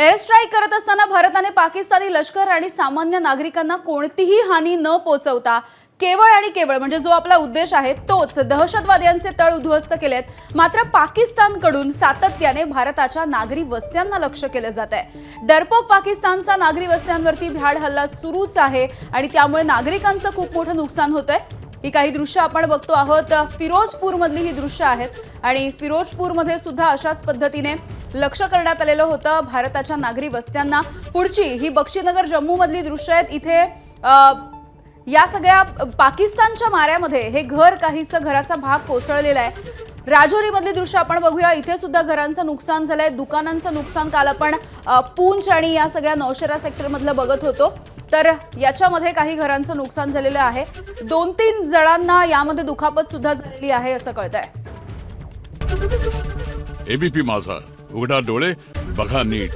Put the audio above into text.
Air strike करत असताना भारताने पाकिस्तानी लष्कर आणि सामान्य नागरिकांना कोणतीही हानी न पोचवता केवळ आणि केवळ म्हणजे जो आपला उद्देश आहे तोच दहशतवाद्यांचे तळ उद्ध्वस्त केलेत. मात्र पाकिस्तानकडून सातत्याने भारताच्या नागरी वस्त्यांना लक्ष केलं जात आहे. डरपोक पाकिस्तानचा नागरी वस्त्यांवरती भ्याड हल्ला सुरूच आहे आणि त्यामुळे नागरिकांचं खूप मोठं नुकसान होतंय. ही काही दृश्य आपण बघतो आहोत. फिरोजपूरमधली ही दृश्य आहेत आणि फिरोजपूरमध्ये सुद्धा अशाच पद्धतीने लक्ष करण्यात आलेलं होतं. भारताच्या नागरी वस्त्यांना पुढची ही बक्षीनगर जम्मूमधली दृश्य आहेत. इथे या सगळ्या पाकिस्तानच्या माऱ्यामध्ये हे घर काहीसं घराचा भाग कोसळलेला आहे. राजौरीमधली दृश्य आपण बघूया. इथे सुद्धा घरांचं नुकसान झालंय. दुकानांचं नुकसान काल आपण पूंछ आणि या सगळ्या नौशेरा सेक्टरमधलं बघत होतो. तर याच्यामध्ये काही घरांचं नुकसान झालेलं आहे. दोन तीन जणांना यामध्ये दुखापत सुद्धा झालेली आहे असं कळत आहे एबीपी माझा. उघडा डोळे बघा नीट.